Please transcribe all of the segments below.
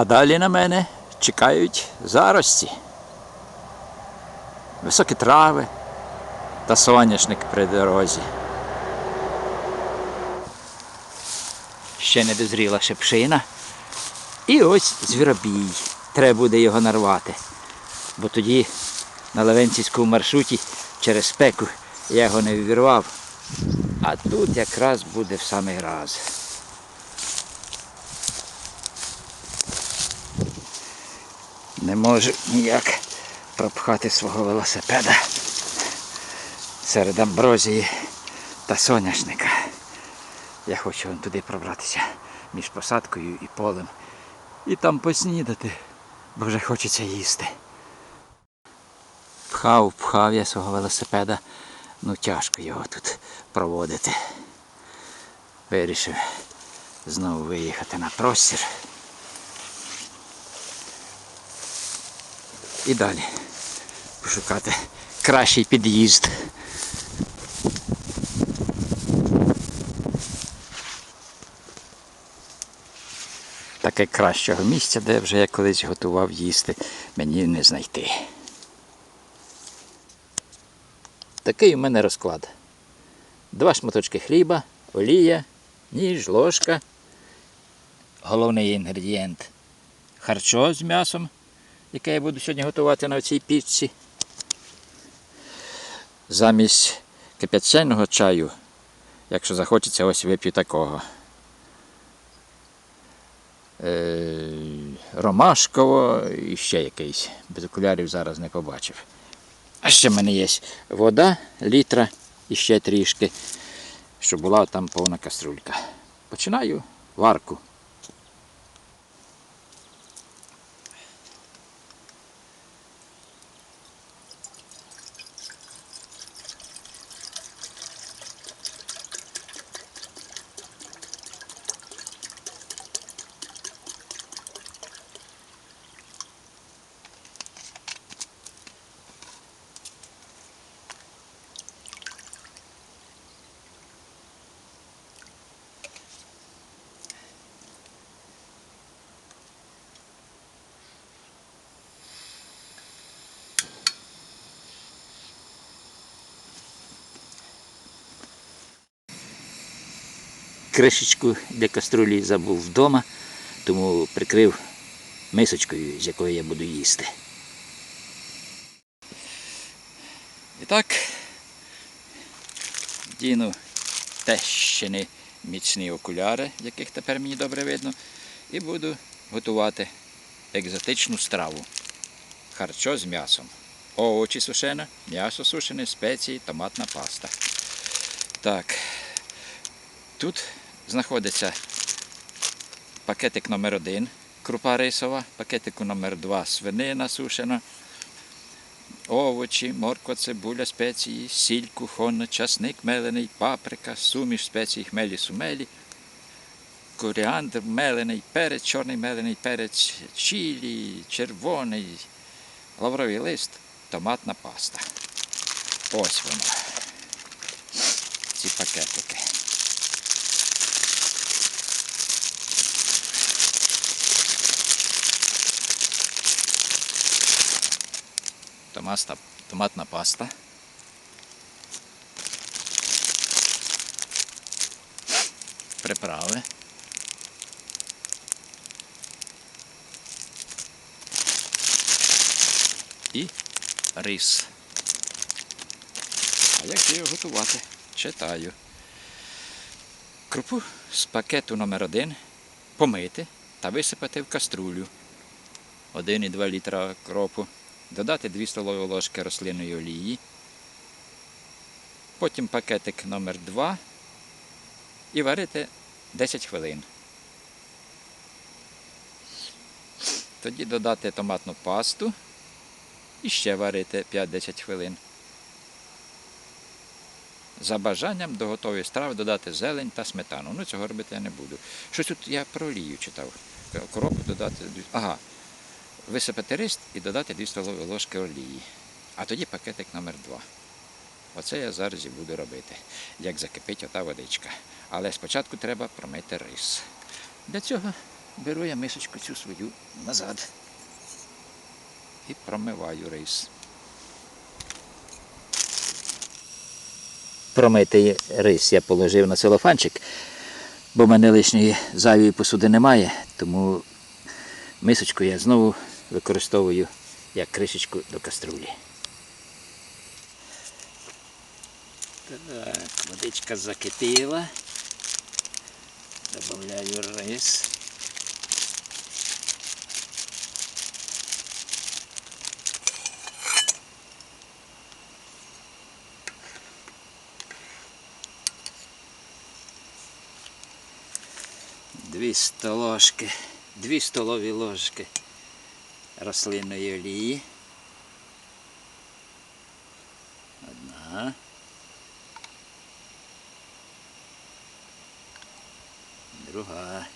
А далі на мене чекають зарості. Високі трави та соняшник при дорозі. Ще не дозріла шепшина. І ось звіробій. Треба буде його нарвати. Бо тоді на Левенцівському маршруті через спеку я його не вірвав. А тут якраз буде в самий раз. Не можу ніяк пропхати свого велосипеда серед амброзії та соняшника. Я хочу вон туди пробратися між посадкою і полем. І там поснідати, бо вже хочеться їсти. Пхав, пхав я свого велосипеда. Ну тяжко його тут проводити. Вирішив знову виїхати на простір. І далі пошукати кращий під'їзд. Таке кращого місця, де вже я колись готував їсти, мені не знайти. Такий у мене розклад. Два шматочки хліба, олія, ніж, ложка. Головний інгредієнт харчо з м'ясом, яке я буду сьогодні готувати на цій пічці. Замість кип'яченого чаю, якщо захочеться, ось вип'ю такого. Е, ромашково і ще якийсь. Без окулярів зараз не побачив. А ще в мене є вода, літра і ще трішки, щоб була там повна каструлька. Починаю варку. Кришечку для каструлі забув вдома, тому прикрив мисочкою, з якої я буду їсти. І так, діну тещини міцні окуляри, яких тепер мені добре видно, і буду готувати екзотичну страву. Харчо з м'ясом. Овочі сушене, м'ясо сушене, спеції, томатна паста. Так, Тут знаходиться пакетик номер 1 крупа рисова, пакетик номер 2 свинина сушена, овочі, морква, цибуля, спеції, сіль, кухонна, часник мелений, паприка, суміш спецій, хмелі, сумелі, коріандр, мелений, перець, чорний мелений перець, чілі, червоний, лавровий лист, томатна паста. Ось воно. Ці пакетики. Томаста, томатна паста. Приправи. І рис. А як його готувати? Читаю. Крупу з пакету номер 1 помити та висипати в каструлю. 1,2 літра кропу додати 2 столові ложки рослинної олії, потім пакетик номер 2 і варити 10 хвилин. Тоді додати томатну пасту і ще варити 5-10 хвилин. За бажанням до готової страви додати зелень та сметану. Ну, цього робити я не буду. Щось тут я про олію читав. Коробку додати. Ага, висипати рис і додати 2 столові ложки олії. А тоді пакетик номер 2 Оце я зараз і буду робити, як закипить ота водичка. Але спочатку треба промити рис. Для цього беру я мисочку цю свою назад і промиваю рис. Промитий рис я положив на целофанчик, бо в мене лишньої зайвої посуди немає, тому мисочку я знову використовую як кришечку до каструлі. Так, водичка закипіла. Добавляю рис. Дві столошки, дві столові ложки рослинної олії. Одна. Друга.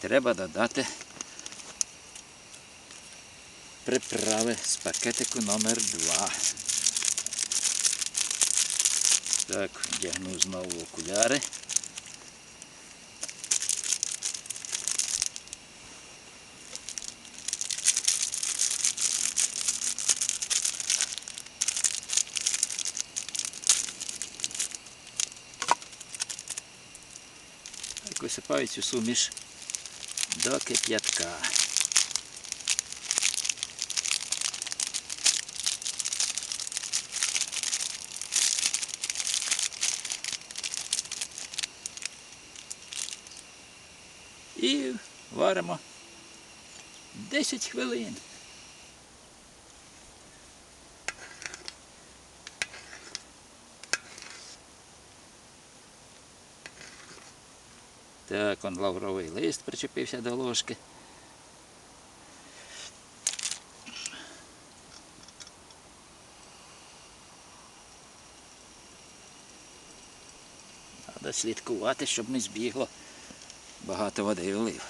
Треба додати приправи з пакетику номер 2 Так, вдягну знову окуляри. Висипаю цю суміш до кип'ятка. І варимо 10 хвилин. Так, он лавровий лист причепився до ложки. Треба слідкувати, щоб не збігло. Багато води влив.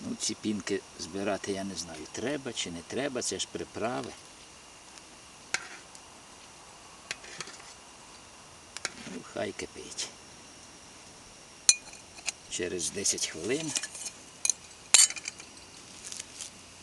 Ну, ці пінки збирати я не знаю, треба чи не треба, це ж приправи. Хай кипить. Через 10 хвилин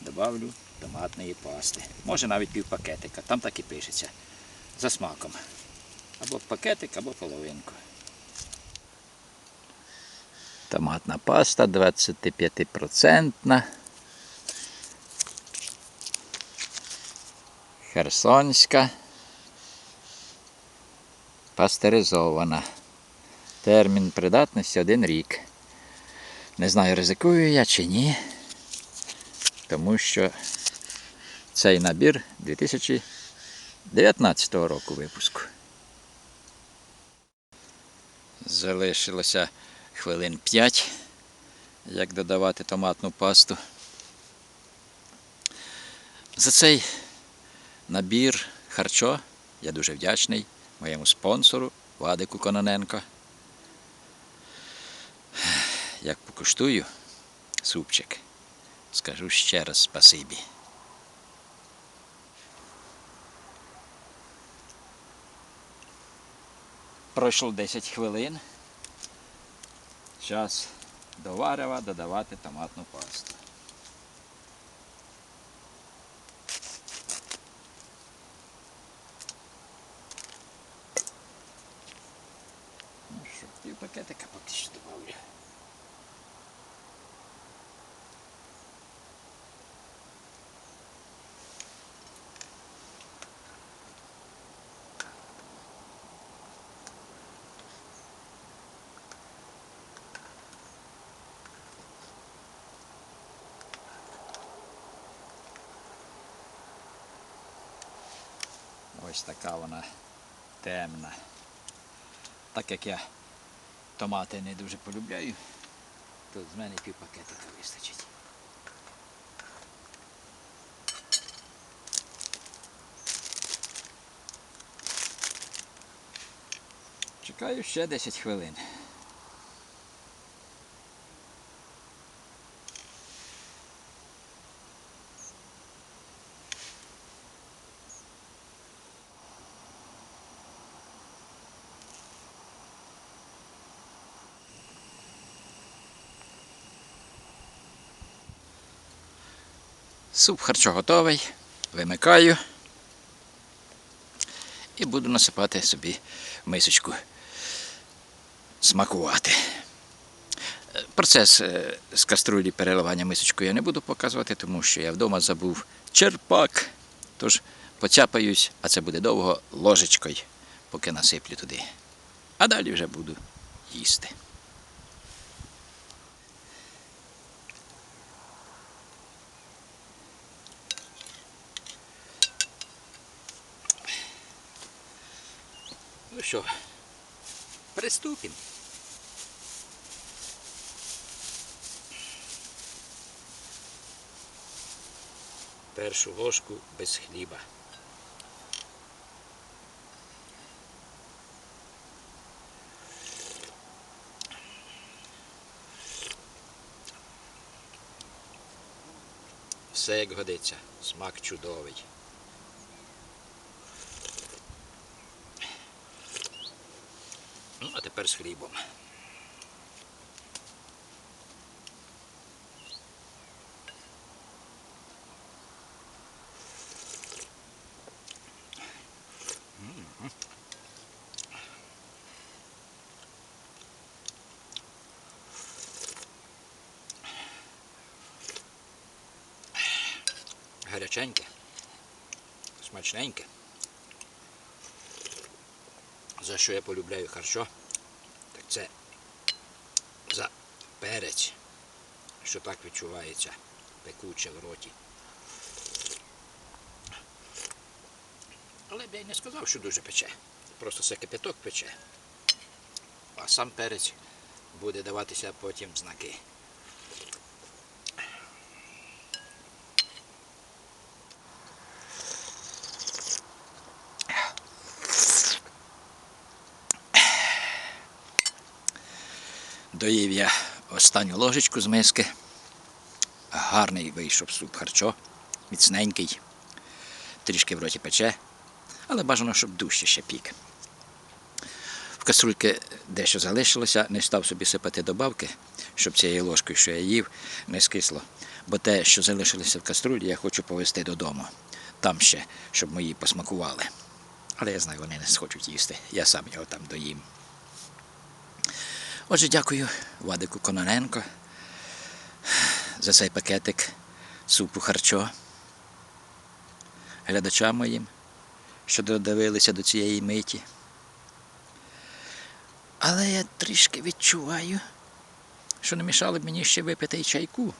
добавлю томатної пасти. Може навіть пів пакетика, там так і пишеться. За смаком. Або пакетик, або половинку. Томатна паста 25%. Херсонська. Пастеризована. Термін придатності один рік. Не знаю, ризикую я чи ні. Тому що цей набір 2019 року випуску. Залишилося хвилин 5, як додавати томатну пасту. За цей набір харчо я дуже вдячний моєму спонсору Вадику Кононенко. Як покуштую супчик, скажу ще раз спасибі. Пройшло 10 хвилин. Час до варева додавати томатну пасту. Ну що, пів пакетика поки що добавлю. Ось така вона темна. Так як я томати не дуже полюбляю, то з мене пів пакетика вистачить. Чекаю ще 10 хвилин. Суп харчо готовий. Вимикаю. І буду насипати собі мисочку. Смакувати. Е, Процес е, з каструлі переливання мисочку я не буду показувати, тому що я вдома забув черпак. Тож поцяпаюсь, а це буде довго ложечкою, поки насиплю туди. А далі вже буду їсти. Що, приступимо. Першу ложку без хліба. Все як годиться, смак чудовий. Ну, а тепер з хлібом. Гаряченьке, смачненьке. За що я полюбляю харчо, так це за перець, що так відчувається пекуче в роті. Але б я й не сказав, що дуже пече. Просто це кипяток пече. А сам перець буде даватися потім знаки. Доїв я останню ложечку з миски. Гарний вийшов суп харчо, міцненький, трішки в роті пече, але бажано, щоб дужче ще пік. В каструльки дещо залишилося, не став собі сипати добавки, щоб цією ложкою, що я їв, не скисло. Бо те, що залишилося в каструлі, я хочу повезти додому. Там ще, щоб мої посмакували. Але я знаю, вони не схочуть їсти. Я сам його там доїм. Отже, дякую Вадику Кононенко за цей пакетик супу харчо. Глядачам моїм, що додивилися до цієї миті. Але я трішки відчуваю, що не мішало б мені ще випити чайку.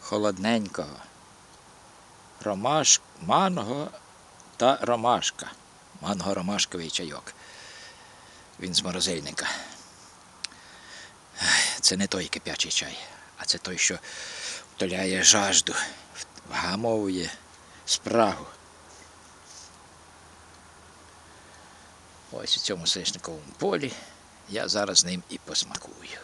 Холодненького. Ромаш, манго та ромашка. Манго-ромашковий чайок. Він з морозильника. Це не той кип'ячий чай, а це той, що втоляє жажду, вгамовує спрагу. Ось у цьому сишниковому полі я зараз ним і посмакую.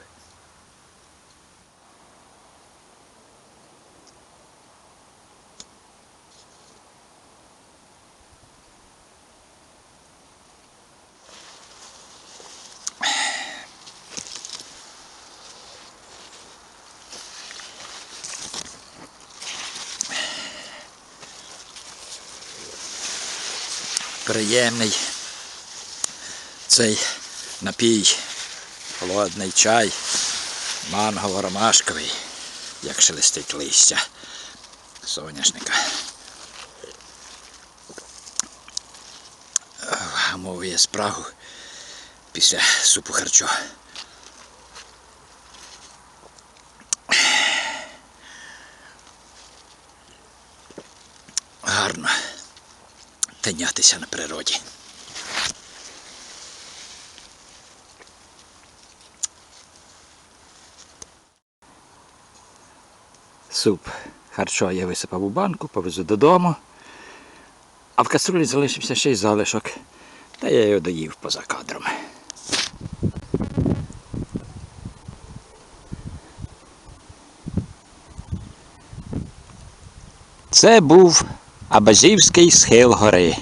Приємний цей напій, холодний чай, мангово-ромашковий, як шелестить листя соняшника. Мовує спрагу після супу харчо. Тинятися на природі. Суп харчо я висипав у банку, повезу додому. А в каструлі залишився ще й залишок. Та я його доїв поза кадром. Це був Абазівський схил гори.